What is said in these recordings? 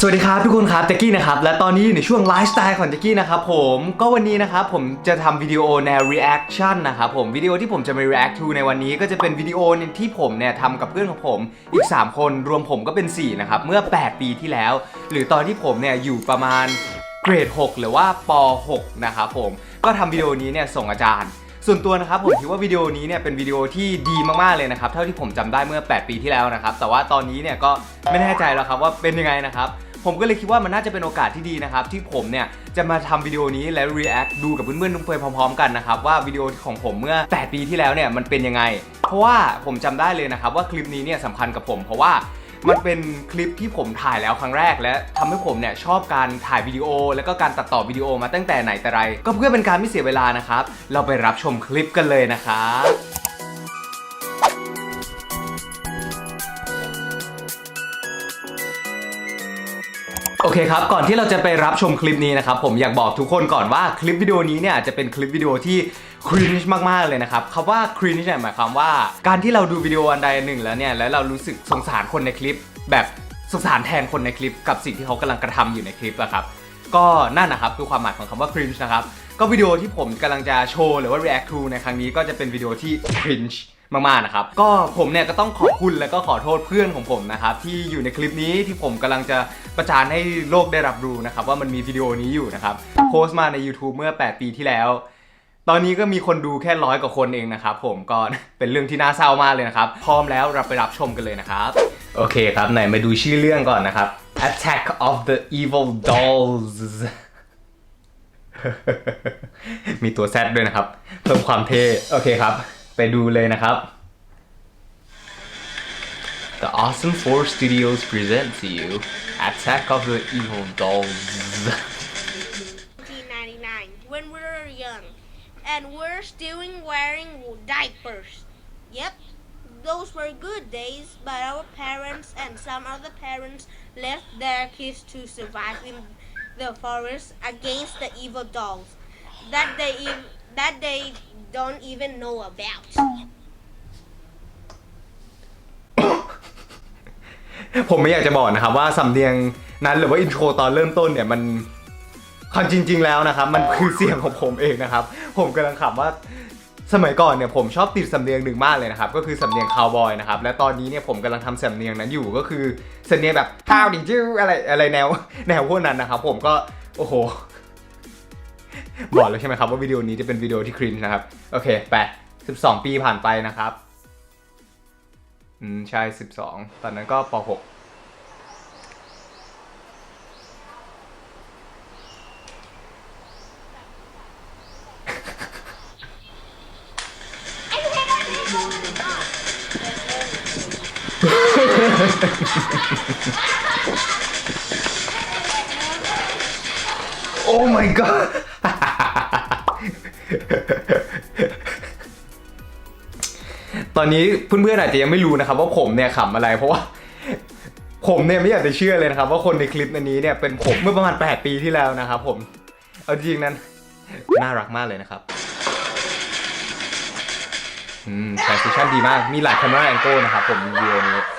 สวัสดีครับทุกคนครับแจ็กกี้นะครับและตอนนี้อยู่ในช่วงไลฟ์สไตล์ของแจ็กกี้นะครับผมก็วันนี้นะครับผมจะทำวิดีโอแนว reaction นะครับผมวิดีโอที่ผมจะมา react to ในวันนี้ก็จะเป็นวิดีโอที่ผมเนี่ยทำกับเพื่อนของผมอีก 3 คนรวมผมก็เป็น 4 นะครับ เมื่อ 8 ปีที่แล้ว หรือตอนที่ผมเนี่ยอยู่ประมาณเกรด 6 หรือว่าป .6 นะครับผมก็ทำวิดีโอนี้เนี่ยส่งอาจารย์ส่วนตัวนะครับผมคิดว่าวิดีโอนี้เนี่ยเป็นวิดีโอที่ดีมากๆเลยนะครับเท่าที่ผมจำได้เมื่อ 8 ปีที่แล้วนะครับแต่ว่าตอนนี้เนี่ยก็ไม่แน่ใจแล้วครับว่าเป็นยังไงนะครับ ผมก็เลยคิดว่ามันน่าจะเป็นโอกาสที่ดีนะครับ ที่ผมเนี่ยจะมาทำวิดีโอนี้และ react ดูกับเพื่อนๆทุกคนพร้อมๆกันนะครับว่าวิดีโอของผมเมื่อ 8 ปีที่แล้วเนี่ยมันเป็นยังไง เพราะว่าผมจำได้เลยนะครับว่าคลิปนี้เนี่ยสำคัญกับผมเพราะว่ามันเป็นคลิปที่ผมถ่ายแล้วครั้งแรกและทำให้ผมเนี่ยชอบการถ่ายวิดีโอ แล้วก็การตัดต่อวิดีโอมาตั้งแต่ไหนแต่ไร ก็เพื่อเป็นการไม่เสียเวลานะครับ เราไปรับชมคลิปกันเลยนะครับ อเคครับ ก่อนที่เราจะไปรับชมคลิปนี้นะครับ ผมอยากบอกทุกคนก่อนว่าคลิปวิดีโอนี้เนี่ยจะเป็นคลิปวิดีโอที่ครินช์มาก ๆ เลยนะครับคำว่าครินช์เนี่ยหมายความว่า การที่เราดูวิดีโออันใดหนึ่งแล้วเนี่ยแล้วเรารู้สึกสงสารคนในคลิป แบบสงสารแทนคนในคลิป กับสิ่งที่เขากำลังกระทำอยู่ในคลิปอะครับก็นั่นนะครับคือความหมายของคำว่า cringe นะครับก็วิดีโอที่ผมกำลังจะโชว์หรือว่า react to ในครั้งนี้ก็จะเป็นวิดีโอที่ cringe มากๆนะครับก็ผมเนี่ยก็ต้องขอบคุณและก็ขอโทษเพื่อนของผมนะครับที่อยู่ในคลิปนี้ที่ผมกำลังจะประจานให้โลกได้รับรู้นะครับว่ามันมีวิดีโอนี้อยู่นะครับโพสต์มาใน YouTube เมื่อ 8 ปีที่แล้วตอนนี้ก็มีคนดูแค่ร้อยกว่าคนเองนะครับผมก็เป็นเรื่องที่น่าเศร้ามากเลยนะครับ พร้อมแล้วเราไปรับชมกันเลยนะครับ โอเคครับไหนมาดูชื่อเรื่องก่อนนะครับ Attack of the Evil Dolls มีตัว Z ด้วยนะครับ เพิ่มความเท่ โอเคครับ ไปดูเลยนะครับ The Awesome Four Studios present to you Attack of the Evil Dolls 1999 when we were young and we're still wearing diapers. Yep, those were good days, but our parents and some other parents left their kids to survive in the forest against the evil dolls that they ev- that they don't even know about. ผมไม่อยากจะบอกนะครับว่าสำเนียงนั้นหรือว่าอินโทรตอนเริ่มต้นเนี่ยมันความจริง ๆ แล้วนะครับ มันคือเสียงของผมเองนะครับ ผมกำลังขำว่าสมัยก่อนเนี่ยผมชอบติดสำเนียงหนึ่งมากเลยนะครับ ก็คือสำเนียงคาวบอยนะครับและตอนนี้เนี่ยผมกำลังทำสำเนียงนั้นอยู่ก็คือสำเนียงแบบข้าวดิจิ้วอะไรอะไรแนวแนวพวกนั้นนะครับ ผมก็โอ้โห บอกแล้วใช่ไหมครับว่าวิดีโอนี้จะเป็นวิดีโอที่ครินนะครับ โอเคไป12 ปีผ่านไปนะครับ อืม ใช่ 12 ตอนนั้นก็ป .6 โอ้ my god ตอนนี้เพื่อนๆอาจจะยังไม่รู้นะครับว่าผมเนี่ยขำอะไรเพราะว่าผมเนี่ยไม่อยากจะเชื่อเลยนะครับว่าคนในคลิปอันนี้เนี่ยเป็นผมเมื่อประมาณ 8 ปีที่แล้วนะครับผม เอาจริงนั้น น่ารักมากเลยนะครับอืมแฟชั่นดีมาก มีหลายแคมเมอร์แองโกนะครับผมวิดีโอนี้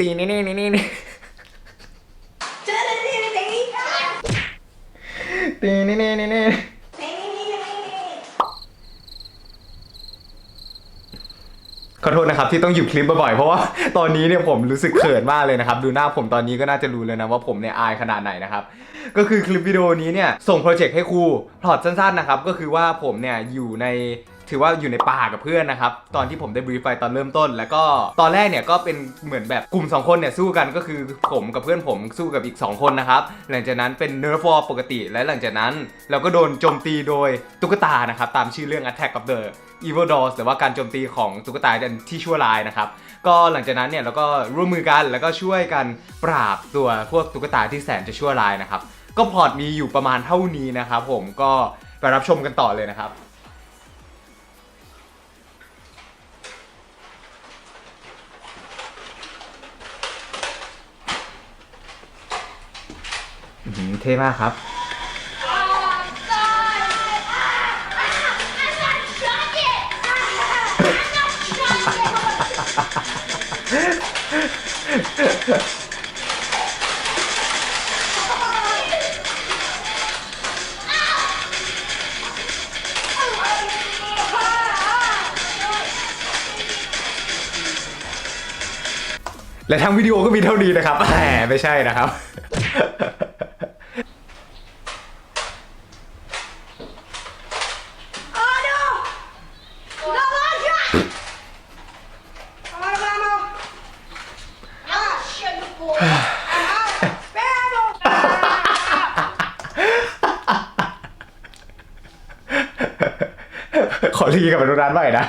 ตีนี่นี่นี่นี่ตีนี่นี่นี่นี่ขอโทษนะครับที่ต้องหยุดคลิปบ่อยๆเพราะว่าตอนนี้เนี่ยผมรู้สึกเขินมากเลยนะครับ ดูหน้าผมตอนนี้ก็น่าจะรู้เลยนะว่าผมเนี่ยอายขนาดไหนนะครับก็คือคลิปวิดีโอนี้เนี่ยส่งโปรเจกต์ให้ครูพลอตสั้นๆนะครับก็คือว่าผมเนี่ยอยู่ใน ถือว่าอยู่ในป่ากับเพื่อนนะครับ ตอนที่ผมได้บรีฟไปตอนเริ่มต้น แล้วก็ตอนแรกเนี่ยก็เป็นเหมือนแบบกลุ่ม 2 คนเนี่ยสู้กันก็คือผมกับเพื่อนผมสู้กับอีก 2 คนนะครับ หลังจากนั้นเป็นเนิร์ฟอร์ปกติ และหลังจากนั้นเราก็โดนโจมตีโดยตุ๊กตานะครับ ตามชื่อเรื่อง Attack of the Evil Dolls หรือว่าการโจมตีของตุ๊กตาที่ชั่วร้ายนะครับ ก็หลังจากนั้นเนี่ยเราก็ร่วมมือกันแล้วก็ช่วยกันปราบตัวพวกตุ๊กตาที่แสนจะชั่วร้ายนะครับ ก็พล็อตมีอยู่ประมาณเท่านี้นะครับผมก็ไปรับชมกันต่อเลยนะครับ เท่มากครับ และทั้งวิดีโอก็มีเท่านี้นะครับแหมไม่ใช่นะครับ ขอรีกับมนุษย์ร้านใหม่นะ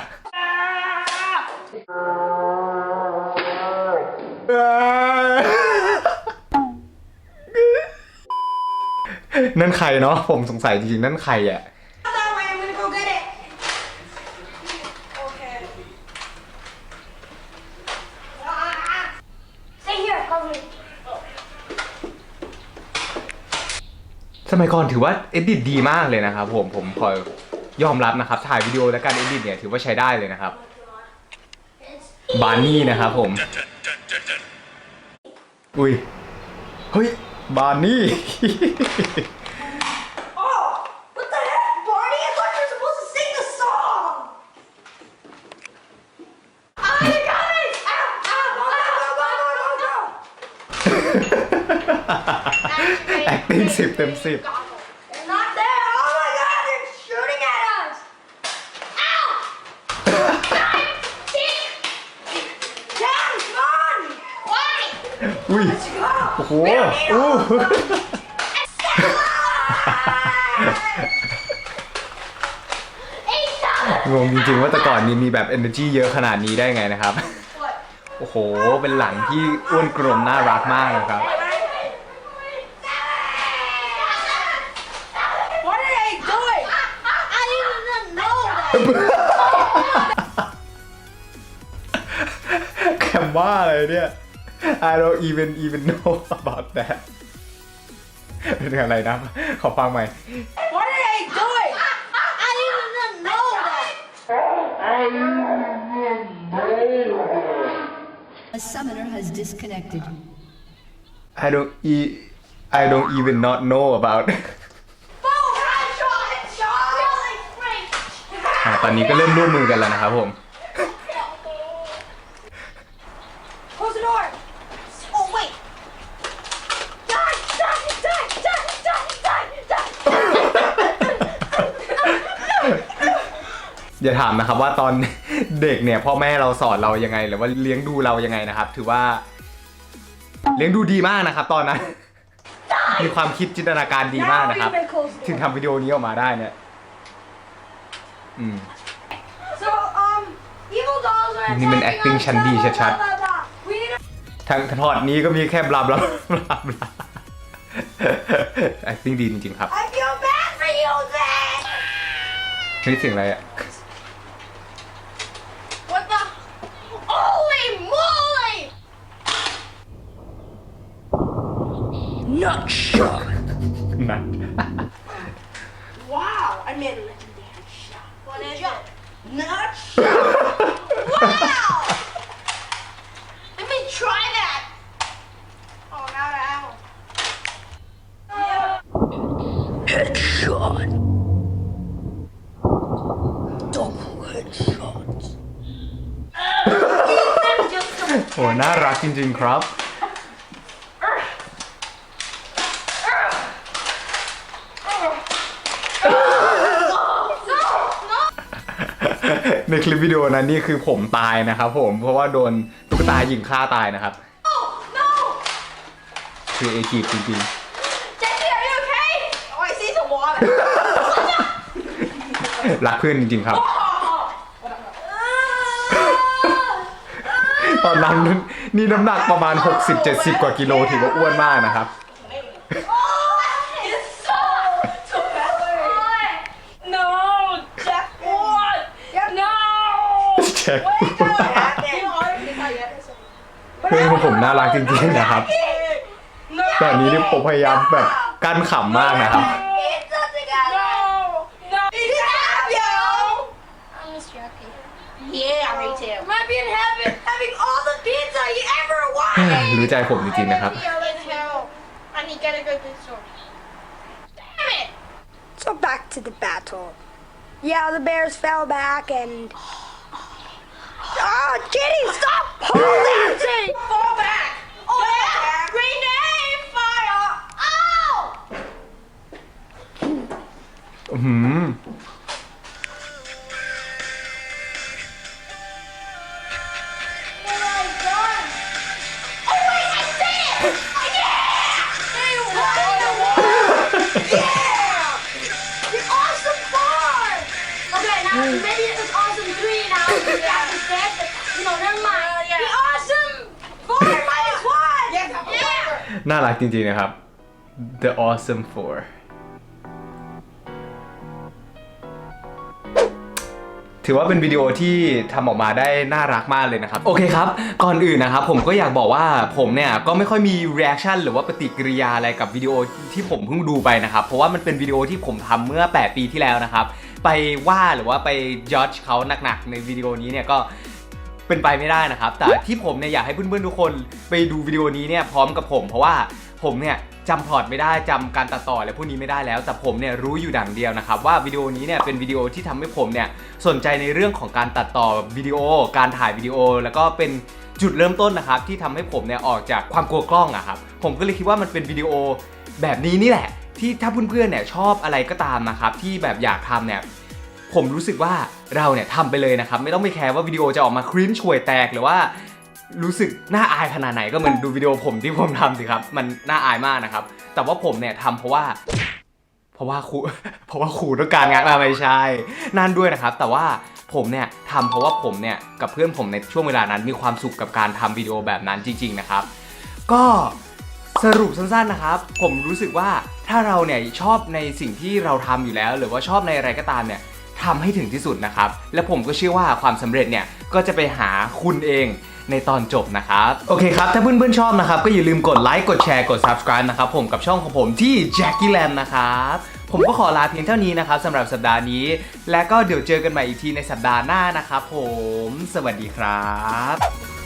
นั่นใครเนาะผมสงสัยจริงๆนั่นใครอะ That way, I'm gonna go get it. Okay. Ah, Stay here, cover me. สมัยก่อนถือว่าเอดิตดีมากเลยนะครับผมผมขอย อมรับนะครับ ถ่ายวิดีโอและการเอดิตเนี่ยถือว่าใช้ได้เลยนะครับ บาร์นี่นะครับผม อุ้ย เฮ้ย บาร์นี่ Oh, what the heck, Barney? I thought you were supposed to sing the song. I got it! Ow, ow, go, go, go, go, go, go. acting สิบเต็มสิบ โอ้โห We don't need อู้งงจริงๆว่าแต่ก่อนนี้มีแบบ energy เยอะขนาดนี้ได้ไงนะครับ What? โอ้โห เป็นหลังที่อ้วนกลมน่ารักมากนะครับ What are they doing? I didn't even know that. แคมว่าอะไรเนี่ย I don't even even know about that เป็นอะไรนะ ขอฟังใหม่ What are they doing? I didn't even know that. A summoner has disconnected. I don't e I don't even not know about Boom! Headshot! Headshot! Great! อ่ะตอนนี้ก็เริ่มร่วมมือกันแล้วนะครับผม อย่าถามนะครับว่าตอนเด็กเนี่ยพ่อแม่เราสอนเรายังไง หรือว่าเลี้ยงดูเรายังไงนะครับ ถือว่า เลี้ยงดูดีมากนะครับ ตอนนั้น มีความคิดจินตนาการดีมากนะครับ Now even close the ถึง door. ทำวิดีโอนี้ออกมาได้เนี่ย อืม So um, evil dolls are นี่มัน attacking acting us, ชั้นดี blah, blah, ชัด blah, blah, blah. We need to ทางทอดนี้ก็มีแค่บลาบลาบลาบลา acting ดีจริงๆครับ I feel bad for you, Zach. นี่เสียงอะไรอะ What the? Holy moly! Nut shot. นะ Wow, I made a legendary shot. What is it? Nut shot. wow. Let me try that. Oh, now the ammo. Headshot. Double headshot. โอ้น่ารักจริง ๆ ครับ ในคลิปวิดีโอนั้นนี่คือผมตายนะครับผมเพราะว่าโดนตุ๊กตายิงฆ่าตายนะครับ No, no. คือเอกีจริง Jackie, are you okay? Oh, I see some water. ๆ รักเพื่อนจริง ๆ ครับ ตอนนั้นนี่น้ำหนักประมาณ 60-70 กว่ากิโลถือว่าอ้วนมากนะครับ It's so so bad. No, Jack. What? No. แจ็ค Wake up. เพื่อนของผมน่ารักจริงๆนะครับ No. ตอนนี้นี่ผมพยายามแบบการขำมากนะครับ Pizza together. No, no. Pizza, yo. I miss you, happy. Yeah, me too. Might be in heaven having all the pizza you ever wanted. รู้ใจผมจริงๆนะครับ Oh, Kitty, stop pole dancing! Fall back. Oh, yeah. Rename fire. Oh. อื้อหือ What have I done? Oh, wait, I see it. Yeah. Hey, what? Yeah. The awesome farm. Okay, now maybe Yeah. Instead, but, you know, never mind. The awesome farm minus one. Yeah. น่ารักจริงๆนะครับ The Awesome Four ถือว่าเป็นวิดีโอที่ทำออกมาได้น่ารักมากเลยนะครับ โอเคครับ ก่อนอื่นนะครับ ผมก็อยากบอกว่าผมเนี่ย ก็ไม่ค่อยมี reaction หรือว่าปฏิกิริยาอะไรกับวิดีโอที่ผมเพิ่งดูไปนะครับ เพราะว่ามันเป็นวิดีโอที่ผมทำเมื่อ 8 ปีที่แล้วนะครับ ไปว่าหรือว่าไป judge เขาหนักๆ ในวิดีโอนี้เนี่ยก็เป็นไปไม่ได้นะครับ แต่ที่ผมเนี่ยอยากให้เพื่อนๆทุกคนไปดูวิดีโอนี้เนี่ยพร้อมกับผมเพราะว่าผมเนี่ยจำพล็อตไม่ได้จำการตัดต่ออะไรพวกนี้ไม่ได้แล้ว แต่ผมเนี่ยรู้อยู่ดังเดียวนะครับว่าวิดีโอนี้เนี่ยเป็นวิดีโอที่ทำให้ผมเนี่ยสนใจในเรื่องของการตัดต่อวิดีโอ การถ่ายวิดีโอ แล้วก็เป็นจุดเริ่มต้นนะครับที่ทำให้ผมเนี่ยออกจากความกลัวกล้องอะครับผมก็เลยคิดว่ามันเป็นวิดีโอแบบนี้นี่แหละ ที่ถ้าเพื่อนๆเนี่ยชอบอะไรก็ตามนะครับที่แบบอยากทำเนี่ยผมรู้สึกว่าเราเนี่ยทำไปเลยนะครับ ไม่ต้องไปแคร์ว่าวิดีโอจะออกมาคริ้นช่วยแตกหรือว่ารู้สึกน่าอายขนาดไหนก็เหมือนดูวิดีโอผมที่ผมทำสิครับ มันน่าอายมากนะครับ แต่ว่าผมเนี่ยทำเพราะว่า เพราะว่าครูเพราะว่าครูต้องการงานมาไม่ใช่นั่นด้วยนะครับ แต่ว่าผมเนี่ยทำเพราะว่าผมเนี่ยกับเพื่อนผมในช่วงเวลานั้นมีความสุขกับการทำวิดีโอแบบนั้นจริง ๆนะครับ ก็สรุปสั้นๆนะครับ ผมรู้สึกว่า ถ้าเราเนี่ยชอบในสิ่งที่เราทำอยู่แล้ว หรือว่าชอบในอะไรก็ตามเนี่ยทำให้ถึงที่สุดนะครับ และผมก็เชื่อว่าความสำเร็จเนี่ยก็จะไปหาคุณเองในตอนจบนะครับ โอเคครับ ถ้าเพื่อนๆชอบนะครับ ก็อย่าลืมกดไลค์กดแชร์กด subscribe นะครับ ผมกับช่องของผมที่ Jackie Lam นะครับ ผมก็ขอลาเพียงเท่านี้นะครับสำหรับสัปดาห์นี้ และก็เดี๋ยวเจอกันใหม่อีกทีในสัปดาห์หน้านะครับผม สวัสดีครับ